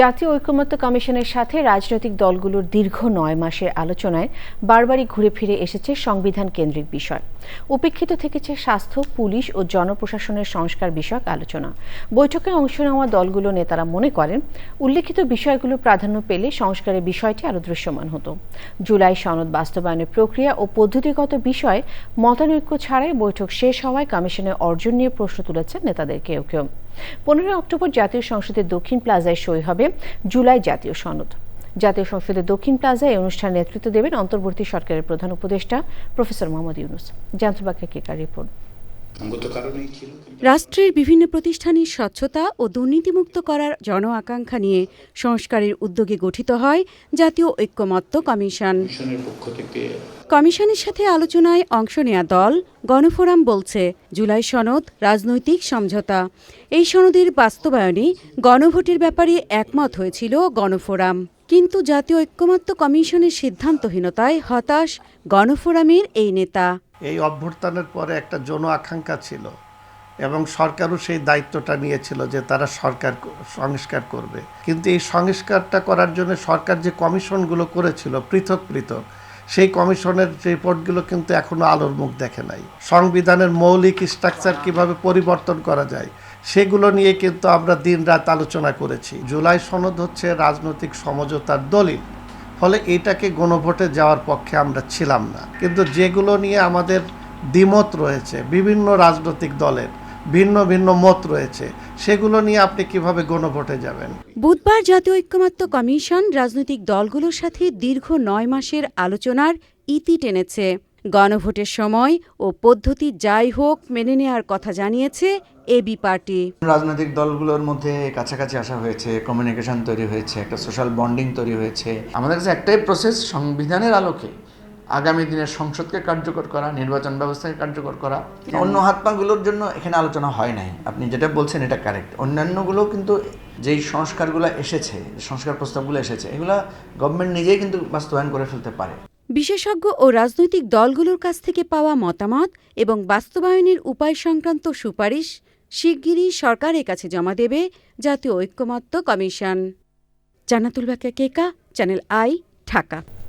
জাতীয় ঐকমত্য কমিশনের সাথে রাজনৈতিক দলগুলোর দীর্ঘ নয় মাসের আলোচনায় বারবারই ঘুরে ফিরে এসেছে সংবিধান কেন্দ্রিক বিষয়। উপেক্ষিত থেকেছে স্বাস্থ্য, পুলিশ ও জনপ্রশাসনের সংস্কার বিষয়ক আলোচনা। বৈঠকে অংশ নেওয়া দলগুলো নেতারা মনে করেন, উল্লেখিত বিষয়গুলো প্রাধান্য পেলে সংস্কারের বিষয়টি আরও দৃশ্যমান হতো। জুলাই সনদ বাস্তবায়নের প্রক্রিয়া ও পদ্ধতিগত বিষয়ে মতানৈক্য ছাড়াই বৈঠক শেষ হওয়ায় কমিশনের অর্জন নিয়ে প্রশ্ন তুলেছেন নেতাদের কেউ কেউ। পনেরোই অক্টোবর জাতীয় সংসদের দক্ষিণ প্লাজায় সই হবে জুলাই জাতীয় সনদ। জাতীয় সংসদের দক্ষিণ প্লাজায় এই অনুষ্ঠানে নেতৃত্ব দেবেন অন্তর্বর্তী সরকারের প্রধান উপদেষ্টা প্রফেসর মোহাম্মদ ইউনুস। জান্তবাক্যে কেকার রিপোর্ট? রাষ্ট্রের বিভিন্ন প্রতিষ্ঠানের স্বচ্ছতা ও দুর্নীতিমুক্ত করার জন আকাঙ্ক্ষা নিয়ে সংস্কারের উদ্যোগে গঠিত হয় জাতীয় ঐক্যমত্য কমিশন। পক্ষ থেকে কমিশনের সাথে আলোচনায় অংশ নেয়া দল গণফোরাম বলছে, জুলাই সনদ রাজনৈতিক সমঝোতা। এই সনদের বাস্তবায়নে গণভোটের ব্যাপারে একমত হয়েছিল গণফোরাম। কিন্তু জাতীয় ঐক্যমত্য কমিশনের সিদ্ধান্তহীনতায় হতাশ গণফোরামের এই নেতা। এই অভ্যর্থনের পরে একটা জন আকাঙ্ক্ষা ছিল এবং সরকারও সেই দায়িত্বটা নিয়েছিল যে তারা সরকার সংস্কার করবে। কিন্তু এই সংস্কারটা করার জন্য সরকার যে কমিশনগুলো করেছিল পৃথক পৃথক সেই কমিশনের রিপোর্টগুলো কিন্তু এখনও আলোর মুখ দেখে নাই। সংবিধানের মৌলিক স্ট্রাকচার কীভাবে পরিবর্তন করা যায়, সেগুলো নিয়ে কিন্তু আমরা দিনরাত আলোচনা করেছি। জুলাই সনদ হচ্ছে রাজনৈতিক সমঝোতার দলিল। ফলে এটাকে গণভোটে যাওয়ার পক্ষে আমরা ছিলাম না। কিন্তু যেগুলো নিয়ে আমাদের দ্বিমত রয়েছে, বিভিন্ন রাজনৈতিক দলের ভিন্ন ভিন্ন মত রয়েছে সেগুলো নিয়ে আপনি কীভাবে গণভোটে যাবেন? বুধবার জাতীয় ঐক্যমত্য কমিশন রাজনৈতিক দলগুলোর সাথে দীর্ঘ নয় মাসের আলোচনার ইতি টেনেছে। গণভোটের সময় ও পদ্ধতি যাই হোক মেনে নেওয়ার কথা জানিয়েছে এবি পার্টি। রাজনৈতিক দলগুলোর মধ্যে কাছাকাছি আসা হয়েছে কমিউনিকেশন তৈরি হয়েছে একটা সোশ্যাল বন্ডিং তৈরি হয়েছে। আমাদের কাছে একটাই প্রসেস সংবিধানের আলোকে। আগামী দিনের সংসদকে কার্যকর করা নির্বাচন ব্যবস্থাকে কার্যকর করা। অন্য হাত পাগুলোর জন্য এখানে আলোচনা হয় নাই। আপনি যেটা বলছেন এটা কারেক্ট অন্যান্যগুলো কিন্তু যেই সংস্কারগুলো এসেছে সংস্কার প্রস্তাবগুলো এসেছে এগুলো গভর্নমেন্ট নিজেই কিন্তু বাস্তবায়ন করে ফেলতে পারে। বিশেষজ্ঞ ও রাজনৈতিক দলগুলোর কাছ থেকে পাওয়া মতামত এবং বাস্তবায়নের উপায় সংক্রান্ত সুপারিশ শিগগিরই সরকারের কাছে জমা দেবে জাতীয় ঐক্যমত্য commission. Jannatul Bakiya Keka channel I Dhaka.